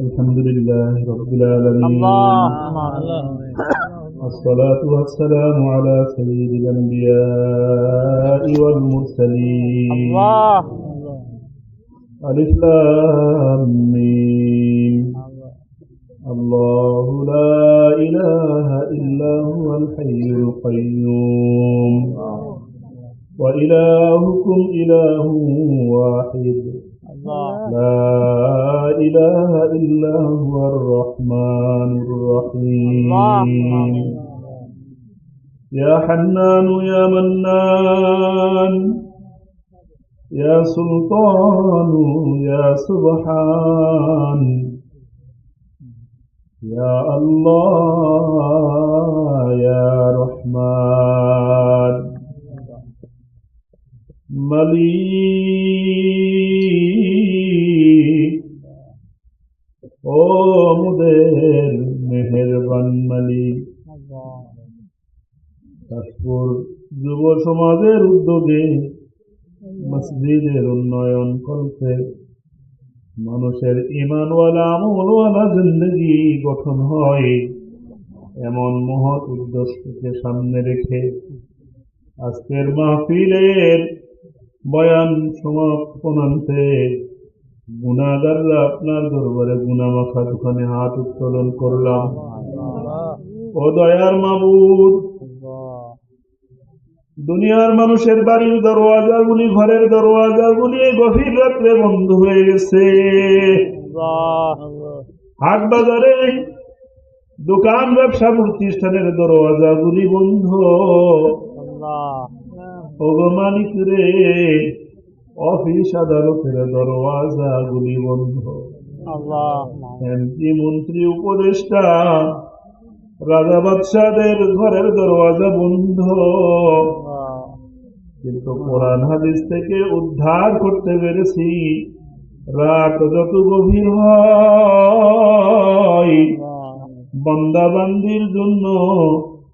الحمد لله رب العالمين. الصلاة والسلام على سيد الأنبياء والمرسلين. الله. ألف لام ميم. الله لا إله إلا هو الحي القيوم. وإلهكم إله واحد. الله لا إله إلا هو الرحمن الرحيم. يا حنان يا منان يا سلطان يا سبحان. يا الله يا رحمن. مليك ও মুদের মেহেরবান মালিক তাজপুর যুব সমাজের উদ্যোগে মসজিদের উন্নয়ন করতে মানুষের ইমানওয়ালা, আমলওয়ালা জিন্দগি গঠন হয়। এমন মহৎ উদ্দেশ্যকে সামনে রেখে আজকের মাহফিলের বয়ান সমাপনান্তে। গুণাগাররা আপনার দরবারে গুণামাখা দোকানে হাত উত্তোলন করলাম। ও দয়ার মাবুদ। দুনিয়ার মানুষের বাড়ির দরওয়াজাগুলি ঘরের দরওয়াজাগুলি এই গভীর রাত্রে বন্ধ হয়ে গেছে। হাট বাজারে দোকান ব্যবসা প্রতিষ্ঠানের দরওয়াজাগুলি বন্ধ। মালিক রে অফিস আদালতের দরওয়াজা গুলি বন্ধ। এমপি মন্ত্রী উপদেষ্টা রাজা বাদশাদের ঘরের দরওয়াজা বন্ধ। কিন্তু কোরআন হাদিস থেকে উদ্ধার করতে পেরেছি রাত যত গভীর হয় বন্দাবান্দির জন্য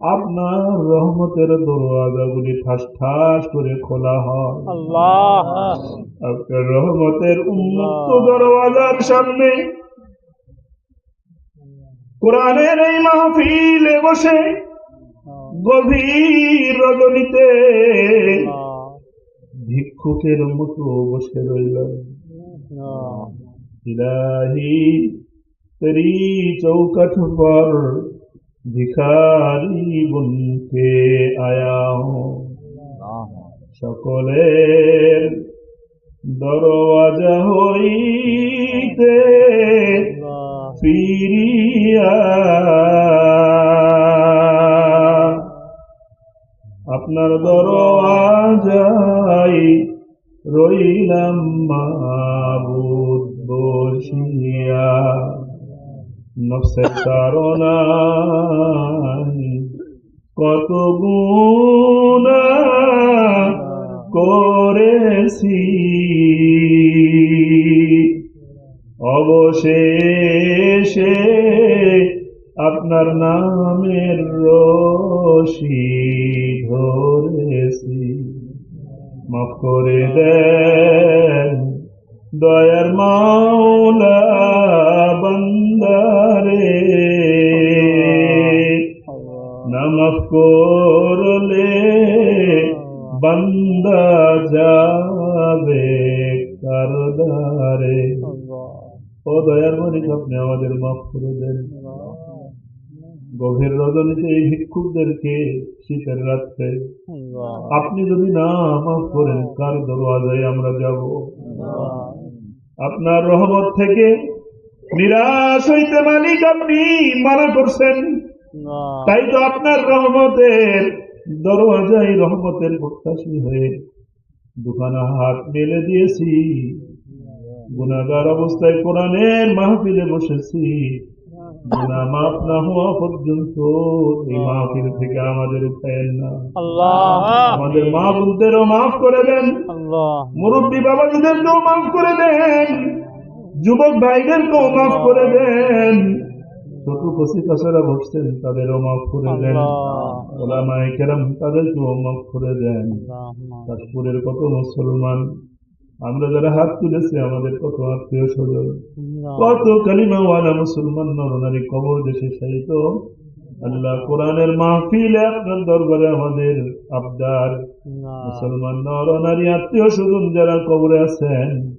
আপনার রহমতের দরওয়াজাগুলি ঠাস ঠাস করে খোলা হয়। আপনার রহমতের উন্মুক্ত দরওয়াজার সামনে কোরআনের এই মাহফিলে বসে গভীর রজনীতে ভিক্ষুকের মতো বসে রইলাম। ইলাহি তেরি চৌকাঠ পর ভিখারি বনকে আয়া হো সকলের দরওয়াজা হইতে ফিরিয়া। আপনার দরওয়াজাই রইলাম মাবুদ নফসের তারনাই কত গুণা করেছি। অবশেষে আপনার নামের রশি ধরেছি। মাফ করে দেন দয়ার মাওলা। মাফ করলে বান্দা যাবে কারদারে। ও দয়ার মালিক, আপনি আমাদের মাফ করে দেন। গভীর রজনীতে এই ভিক্ষুকদেরকে শীতের রাত্রে আপনি যদি না মাফ করেন, কার দরওয়াজায় আমরা যাব? আপনার রহমত থেকে নিরাশ হইতে মালিক আপনি মানা করছেন। তাই তো আপনার রহমতের দরওয়াজায় রহমতের প্রত্যাশী হয়ে দুখানা হাত মেলে দিয়েছি। গুণাগার অবস্থায় কোরআনের মাহফিলে বসেছি। গুণা মাফ না হওয়া পর্যন্ত এই মাহফিল থেকে আমাদের উঠায়েন না। আমাদের মা বোনদেরও মাফ করে দেন। মুরব্বী বাবাজিদেরকেও মাফ করে দেন। যুবক ভাইদেরকেও মাফ করে দেন। বসছেন তাদেরও মাফ করে দেন। ওলামায়ে কেরাম তাদেরকেও মাফ করে দেন। তাজপুরের কত মুসলমান। আমরা যারা হাত তুলেছি আমাদের কত আত্মীয় স্বজন। কত কালিমাওয়ালা মুসলমান নরনারী কবর দেশে সাহিত আল্লাহ কোরআনের মাহফিলে আপনার দরবারে আমাদের আবদার। মুসলমান নরনারী আত্মীয় স্বজন যারা কবরে আছেন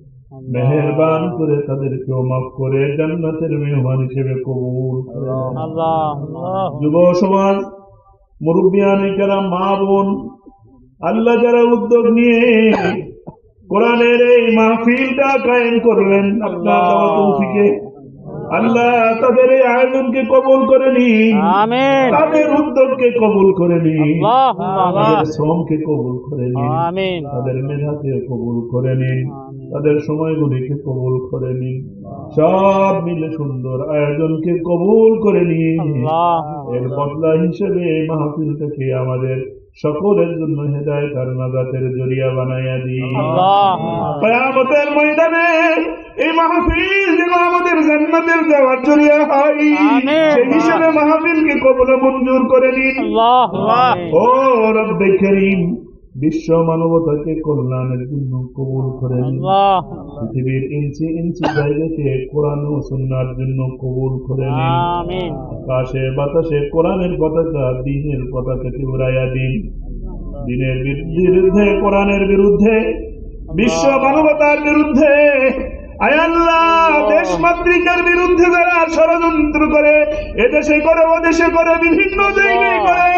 মেহেরবান করে তাদেরকেও মাফ করে জান্নাতের মেহমান হিসেবে কবুল যুব সমাজ মুরব্বিয়ান কেরাম মা বোন আল্লাহ যারা উদ্যোগ নিয়ে কোরআনের এই মাহফিলটা কায়েম করলেন আপনার তৌফিকে আল্লাহ তাদের এই আয়োজনকে কবুল করে নিন। তাদের উদ্যোগকে কবুল করে নিন। তাদের শ্রমকে কবুল করে নিন। তাদের মেধাকে কবুল করে নিন। তাদের সময়গুলিকে কবুল করে নিন? সব মিলে সুন্দর আয়োজনকে কবুল করে নিন। এর বদলা হিসেবে এই মাহফিলটাকে আমাদের সকলের জন্য হেদায়ত আর নাজাতের জরিয়া বানাইয়া দিন। আল্লাহ। ময়দানে এই মাহফিল যেন আমাদের জান্নাতের যাওয়ার জরিয়া হয়। সেই হিসেবে মাহফিলকে কবলে মঞ্জুর করে নিন। ও রব্বে করিম বিশ্ব মানবতাকে কল্যাণের জন্য কবুল করে পৃথিবীর ইঞ্চি ইঞ্চি জায়গাকে কোরআন ও সুন্নার জন্য কবুল করে আকাশে বাতাসে কোরআনের পতাকা দিনের পতাকাকে উড়াইয়া দিন। দিনের বিরুদ্ধে কোরআনের বিরুদ্ধে বিশ্ব মানবতার বিরুদ্ধে দেশ মাতৃকার বিরুদ্ধে যারা ষড়যন্ত্র করে এদেশে করে ওদেশে করে বিভিন্ন জায়গায় করে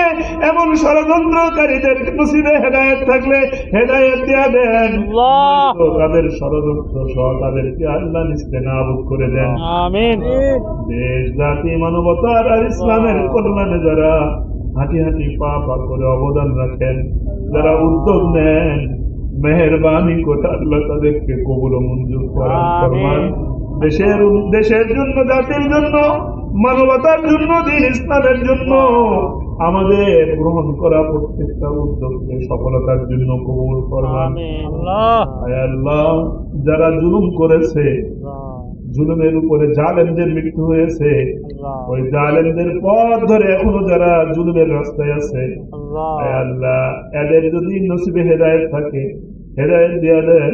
এমন ষড়যন্ত্রকারীদের নসিবে হেদায়ত থাকলে হেদায়ত দিয়া দেন। তাদের ষড়যন্ত্র সহ তাদেরকে আল্লাহ নিস্তে নাবুদ করে দেন। দেশ জাতি মানবতার আর ইসলামের কল্যাণে যারা হাঁটি হাঁটি পা পা করে অবদান রাখেন যারা উদ্যোগ নেন মেহরবানি করে আল্লাহ তাদেরকে কবুল মঞ্জুর করেন ফরমান। দেশের দেশের জন্য জাতির জন্য মানবতার জন্য দিন ইসলামের জন্য আমাদের গ্রহণ করা প্রত্যেকটা উদ্যোগকে সফলতার জন্য কবুল ফরমান। আল্লাহ। যারা জুলুম করেছে জুলুমের উপরে জালেমদের মৃত্যু হয়েছে। ওই জালেমদের পথ ধরে এখনও যারা জুলুমের রাস্তায় আছে। আল্লাহ। এদের যদি নসিবে হেদায়ত থাকে হেদায়ত দিয়া দেন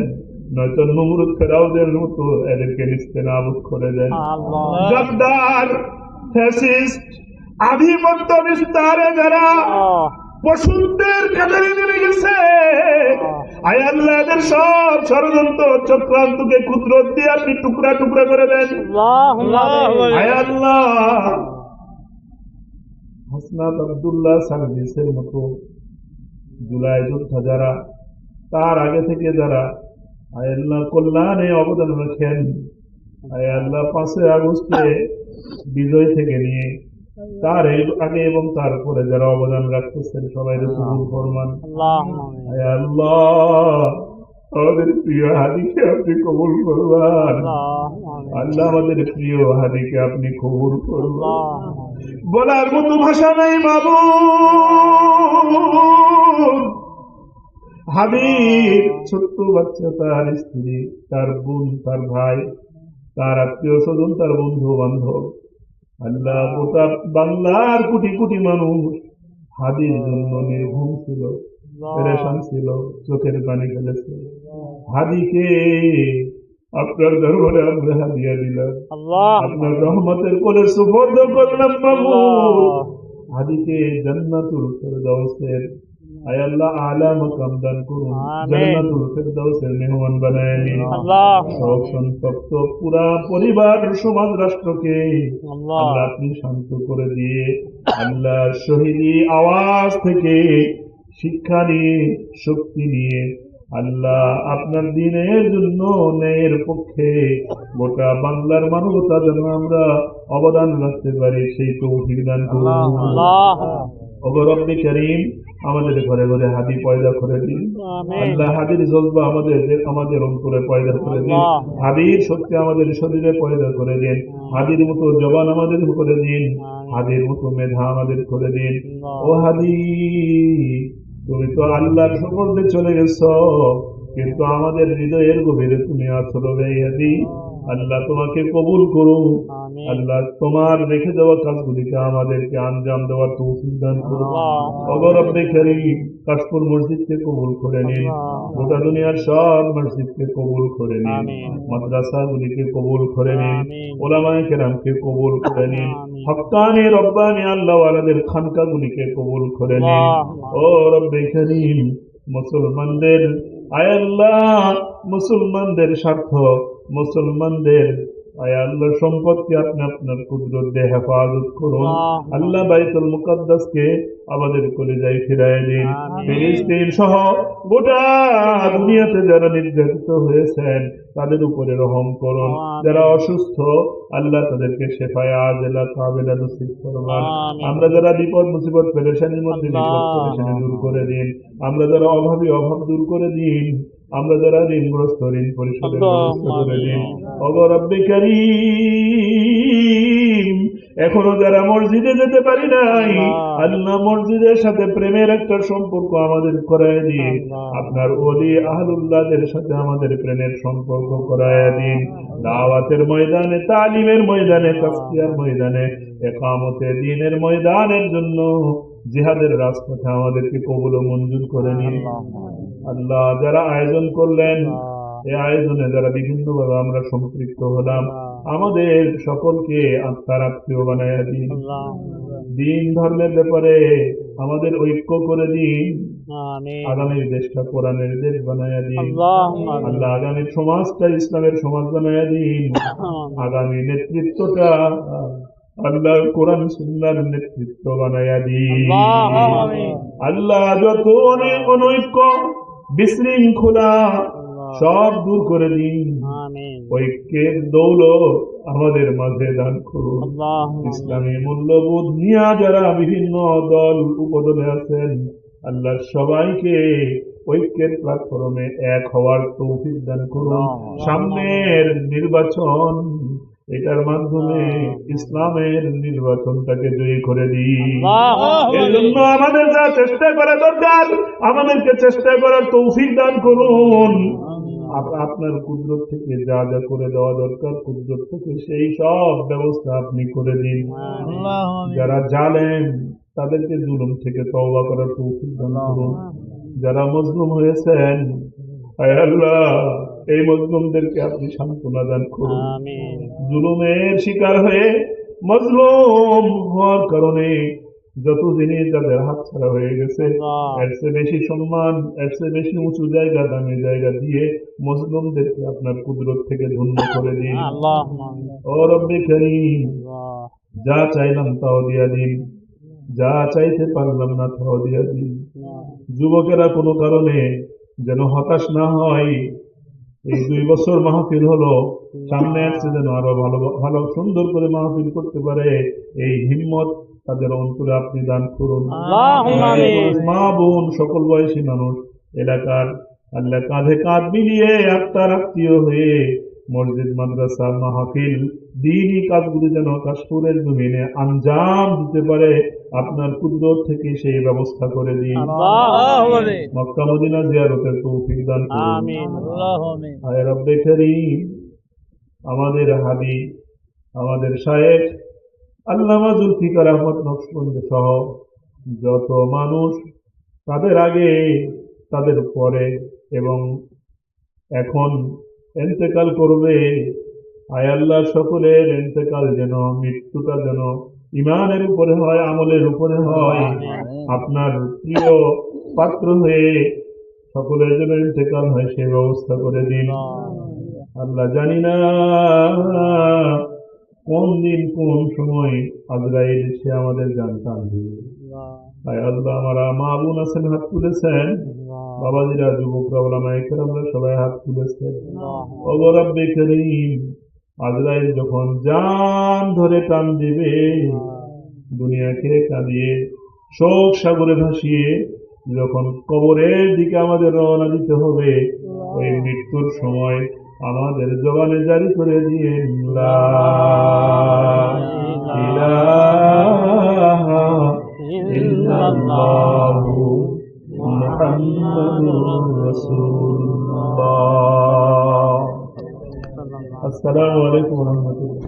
নয়তো নমরুদ ফেরাউদের মতো এদেরকে নিস্তে নাবুদ করে দেন। গদ্দার ফ্যাসিস্ট আধিপত্য বিস্তারে যারা পশুদের কাতারে নেমে গেছে। আয় আল্লাহ এদের সব ষড়যন্ত্র চক্রান্তকে ক্ষুদ্র দিয়ে আপনি টুকরা টুকরা করে দেন। আয় আল্লাহ। হাসনাত আব্দুল্লাহ সার্ভিসের মতো জুলাই যোদ্ধা যারা তার আগে থেকে যারা আয় আল্লাহ কল্যাণে অবদান রাখেন। আয় আল্লাহ পাঁচই আগস্টে বিজয় থেকে নিয়ে তার এই- আগে এবং তারপরে যারা অবদান রাখতেছেন সবাই কবুল ফরমান। আল্লাহ আমাদের প্রিয় হাদিকে আপনি কবুল করবান আল্লাহ আমাদের প্রিয় হাদিকে আপনি কবুল করবান বলার মতো ভাষা নাই বাবু হাবিব ছোট্ট বাচ্চা তার স্ত্রী তার বোন তার ভাই তার আত্মীয় স্বজন তার বন্ধু বান্ধব আল্লাহ গোটা বাংলার কোটি কোটি মানুষ হাদির জন্য নির্ভুম ছিল পেরেশান ছিল চোখের পানি ফেলেছে। হাদিকে আপনার দরবারে আমরা হাদিয়া দিলাম। আপনার রহমতের কোলে সুবর্দ করলাম বাবু হাদিকে জান্নাতুল ফেরদাউসের আয় আল্লাহ আলা মাকাম দান করুন আমিন। জান্নাতুল ফেরদাউসের মেহমান বানায় নিন আল্লাহ সব সন্তপ্ত পুরা পরিবার সমাজ রাষ্ট্রকে আল্লাহ আল্লাহ আপনি শান্ত করে দিয়ে আল্লাহ শহীদি আওয়াজ থেকে শিক্ষা নিয়ে শক্তি নিয়ে আল্লাহ আপনার দিনের জন্য ন্যায়ের পক্ষে গোটা বাংলার মানবতা যেন আমরা অবদান রাখতে পারি সেই তৌফিক দান করুন আল্লাহ করিম আমাদের ঘরে ঘরে হাদি পয়দা করে দিন। আল্লাহ হাদির জজবা আমাদের আমাদের অন্তরে পয়দা করে দিন। হাদির শক্তি আমাদের শরীরে পয়দা করে দিন। হাদির মতো জবান আমাদের করে দিন। হাদির মতো মেধা আমাদের করে দিন। ও হাদি তুমি তো আল্লাহর সম্বন্ধে চলে গেছ। কিন্তু আমাদের হৃদয়ের গভীরে তুমি আছো রে হাদি আল্লাহ তোমাকে কবুল করো আমিন। আল্লাহ তোমার রেখে দেওয়া কাজগুলিকে আমাদেরকে আঞ্জাম দেওয়ার তৌফিক দান করো আল্লাহ। অগরব্বে করিম কাশপুর মসজিদকে কবুল করে নিন। গোটা দুনিয়ার সব মসজিদকে কবুল করে নিন। মাদ্রাসাগুলিকে কবুল করে নিন। ওলামায়ে কেরামকে কবুল করে নিন। হক্কানি রব্বানি আল্লাহ ওয়ালাদের খানকাগুলিকে কবুল করে নিন। ও রব্বে করিম মুসলমানদের আয় আল্লাহ মুসলমানদের স্বার্থ মুসলমানদের আল্লাহ সম্পদকে আপনি আপনার কুদরত দিয়ে হেফাজত করুন। আল্লাহ। বাইতুল মুকাদ্দাসকে আমাদের কলিজায় ফিরায় দিন। ফিলিস্তিন সহ গোটা দুনিয়াতে যারা নির্যাতিত হয়েছেন তাদের উপরে রহম করুন। যারা অসুস্থ আল্লাহ তাদেরকে শেফায় আজেলা কাবেলা নসিব করবেন আমরা যারা বিপদ মুসিবত পেরেশানির মধ্যে বিপদ পেরেশানি দূর করে দিন। আমরা যারা অভাবী অভাব দূর করে দিন আমরা যারা ঋণগ্রস্ত ঋণ পরিশোধের ব্যবস্থা করে দিন অগরব্বে করিম এখনও যারা মসজিদে যেতে পারি নাই আল্লাহ। মসজিদের সাথে প্রেমের একটা সম্পর্ক আমাদের করায় দিন আপনার ওলি আহলুল্লাহদের সাথে আমাদের প্রেমের সম্পর্ক করায় দিন দাওয়াতের ময়দানে তালিমের ময়দানে তাসকিয়ার ময়দানে একামতে দিনের ময়দানের জন্য জিহাদের রাজপথে আমাদেরকে কবুল মঞ্জুর করে নিন। আল্লাহ যারা আয়োজন করলেন এই আয়োজনে যারা বিভিন্নভাবে আমরা সম্পৃক্ত হলাম আমাদের সকলকে আত্মার আত্মীয় বানায় দিন। দিন ধর্মের ব্যাপারে আমাদের ঐক্য করে দিন। আগামীর দেশটা কোরআনের দেশ বানায় দিন। আল্লাহ আল্লাহ আগামীর সমাজটা ইসলামের সমাজ বানায় দিন। আগামী নেতৃত্বটা আল্লাহ কোরআন সুন্নার নেতৃত্ব বানায়া দিন। আল্লাহ যত অনেক অনৈক্য বিশৃঙ্খলা সব দূর করে দিন। ঐক্যের দৌলত আমাদের মাঝে দান করুন। ইসলামী মূল্যবোধ নিয়ে যারা বিভিন্ন দল উপদলে আছেন আল্লাহ সবাইকে ঐক্যের প্ল্যাটফর্মে এক হওয়ার তৌফিক দান করুন। সামনের নির্বাচন এটার মাধ্যমে ইসলামের নির্বাচনটাকে জয়ী করে দিই। এই জন্য আমাদের যা চেষ্টা করা দরকার আমাদেরকে চেষ্টা করার তৌফিক দান করুন। আপনার কুদরত থেকে যা যা করে দেওয়া দরকার কুদরত থেকে সেই সব ব্যবস্থা আপনি করে দিন। যারা জানেন তাদেরকে জুলুম থেকে তওবা করার তৌফিক দান করুন। যারা মজলুম হয়েছেন আল্লাহ এই মজলুমদেরকে আপনি সান্ত্বনা দান করুন। জুলুমের শিকার হয়ে মজলুম হওয়ার কারণে যত জিনিস যাদের হাত ছাড়া হয়ে গেছে এর চেয়ে বেশি সম্মান এর চেয়ে বেশি উঁচু জায়গা দামি জায়গা দিয়ে মজলুমদেরকে আপনার কুদরত থেকে ধন্য করে দিন। ও রব্বে করিম যা চাইলাম তাও দিয়া দিন যা চাইতে পারলাম না তাও দিয়া দিন। যুবকেরা কোনো কারণে যেন হতাশ না হয় এই দুই বছর মাহফিল হলো সামনে আসছে যেন আরও ভালো ভালো সুন্দর করে মাহফিল করতে পারে এই হিম্মত তাদের অন্তরে আপনি দান করুন। মা বোন সকল বয়সী মানুষ এলাকার আল্লাহ কাঁধে কাঁধ মিলিয়ে আত্মার আত্মীয় হয়ে মসজিদ মাদ্রাসা মাহফিল দিনই কাজগুলি যেন কাশপুরের জমিনে আঞ্জাম দিতে পারে আপনার কুদরত থেকে সেই ব্যবস্থা করে দিন। মক্কা মদিনা জিয়ারতের তৌফিক দান করুন। আমাদের হাবি আমাদের শায়েখ আল্লামা জুলফিকার আহমদ নকশবন্দ সহ যত মানুষ তাদের আগে তাদের পরে এবং এখন এন্তেকাল করবে। আয় আল্লাহ সকলের এন্তেকাল যেন মৃত্যুটা যেন ইমানের উপরে হয় আমলের উপরে হয়। আপনার প্রিয় পাত্র হয়ে সকলের জন্য ইন্তেকাল হয় সেই ব্যবস্থা করে দিন। আল্লাহ জানি না কোন দিন কোন সময় আজরাইল সে আমাদের জানতাম আল্লাহ। আমার মা বোন আছেন হাত তুলেছেন। বাবাজিরা যুবকরা ওলামা আমরা সবাই হাত তুলেছেন অগরব্বে করিম আজরাইল যখন জান ধরে টান দিবে দুনিয়াকে কাঁদিয়ে শোক সাগরে ভাসিয়ে যখন কবরের দিকে আমাদের রওনা দিতে হবে ওই মৃত্যুর সময় আমাদের জবানে জারি করে দিয়ে ইলাহা ইল্লাল্লাহু محمد رسول اللہ۔ السلام علیکم ورحمۃ اللہ۔